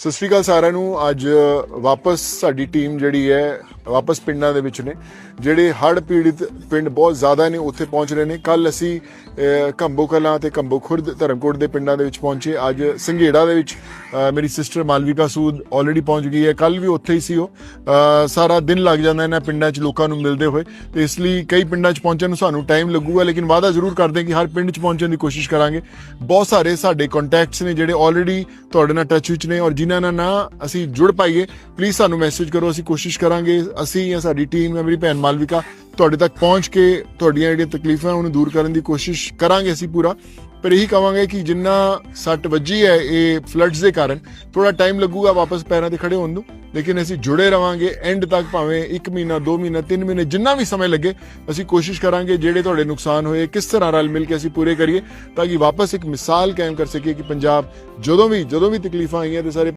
ਸਤਿ ਸ਼੍ਰੀ ਅਕਾਲ ਸਾਰਿਆਂ ਨੂੰ। ਅੱਜ ਵਾਪਸ ਸਾਡੀ ਟੀਮ ਜਿਹੜੀ ਹੈ ਵਾਪਸ ਪਿੰਡਾਂ ਦੇ ਵਿੱਚ ਨੇ ਜਿਹੜੇ ਹੜ੍ਹ ਪੀੜਿਤ ਪਿੰਡ ਬਹੁਤ ਜ਼ਿਆਦਾ ਨੇ ਉੱਥੇ ਪਹੁੰਚ ਰਹੇ ਨੇ। ਕੱਲ ਅਸੀਂ ਅਹ, ਕੰਬੋ ਕਲਾਂ ਤੇ ਕੰਬੋ ਖੁਰਦ ਧਰਮਕੋਟ ਦੇ ਪਿੰਡਾਂ ਦੇ ਵਿੱਚ ਪਹੁੰਚੇ। ਅੱਜ ਸੰਘੇੜਾ ਦੇ ਵਿੱਚ ਮੇਰੀ ਸਿਸਟਰ ਮਾਲਵਿਕਾ ਸੂਦ ਆਲਰੇਡੀ ਪਹੁੰਚ ਗਈ ਹੈ। ਕੱਲ ਵੀ ਉੱਥੇ ਹੀ ਸੀ ਉਹ। ਸਾਰਾ ਦਿਨ ਲੱਗ ਜਾਂਦਾ ਇਹਨਾਂ ਪਿੰਡਾਂ 'ਚ ਲੋਕਾਂ ਨੂੰ ਮਿਲਦੇ ਹੋਏ। ਤੇ ਇਸ ਲਈ ਕਈ ਪਿੰਡਾਂ 'ਚ ਪਹੁੰਚਣ ਨੂੰ ਸਾਨੂੰ ਟਾਈਮ ਲੱਗੂਗਾ ਲੇਕਿਨ ਵਾਅਦਾ ਜ਼ਰੂਰ ਕਰਦੇ ਹਾਂ ਕਿ ਹਰ ਪਿੰਡ 'ਚ ਪਹੁੰਚਣ ਦੀ ਕੋਸ਼ਿਸ਼ ਕਰਾਂਗੇ। ਬਹੁਤ ਸਾਰੇ ਸਾਡੇ ਕੰਟੈਕਟਸ ਨੇ ਜਿਹੜੇ ਆਲਰੇਡੀ ਤੁਹਾਡੇ ਨਾਲ ਟੱਚ ਵਿੱਚ ਨੇ ਔਰ ਜਿਨ੍ਹਾਂ ਨਾਲ ਨਾ ਅਸੀਂ ਜੁੜ ਪਾਈਏ। ਪਲੀਜ਼ ਸਾਨੂੰ ਮੈਸੇਜ ਕਰੋ ਅਸੀਂ ਕੋਸ਼ਿਸ਼ ਕਰਾਂਗੇ ਅਸੀਂ ਜਾਂ ਸਾਡੀ ਟੀਮ ਜਾਂ ਮੇਰੀ ਭੈਣ ਮਾਲਵਿਕਾ ਤੁਹਾਡੇ ਤੱਕ ਪਹੁੰਚ ਕੇ ਤੁਹਾਡੀਆਂ ਜਿਹੜੀਆਂ ਤਕਲੀਫਾਂ ਉਹਨੂੰ ਦੂਰ ਕਰਨ ਦੀ ਕੋਸ਼ਿਸ਼ ਕਰਾਂਗੇ ਅਸੀਂ ਪੂਰਾ। ਪਰ ਇਹੀ ਕਵਾਂਗੇ ਕਿ ਜਿੰਨਾ ਸੱਟ ਵੱਜੀ ਹੈ ਇਹ ਫਲੱਡਸ ਦੇ ਕਾਰਨ ਥੋੜਾ ਟਾਈਮ ਲੱਗੂਗਾ ਵਾਪਸ ਪੈਰਾਂ ਤੇ ਖੜੇ ਹੋਣ ਨੂੰ। ਲੇਕਿਨ ਅਸੀਂ ਜੁੜੇ ਰਵਾਂਗੇ ਐਂਡ ਤੱਕ ਭਾਵੇਂ 1 ਮਹੀਨਾ 2 ਮਹੀਨਾ 3 ਮਹੀਨੇ, ਜਿੰਨਾ ਵੀ ਸਮੇਂ ਲੱਗੇ, ਅਸੀਂ ਕੋਸ਼ਿਸ਼ ਕਰਾਂਗੇ ਜਿਹੜੇ ਤੁਹਾਡੇ ਨੁਕਸਾਨ ਹੋਏ, ਕਿਸ ਤਰ੍ਹਾਂ ਰਲ ਮਿਲ ਕੇ ਅਸੀਂ ਪੂਰੇ ਕਰੀਏ, ਤਾਂ ਕਿ ਵਾਪਸ ਇੱਕ ਮਿਸਾਲ ਕਾਇਮ ਕਰ ਸਕੀਏ ਕਿ ਪੰਜਾਬ ਜਦੋਂ ਵੀ ਜਦੋਂ ਵੀ ਤਕਲੀਫਾਂ ਆਈਆਂ ਤੇ ਸਾਰੇ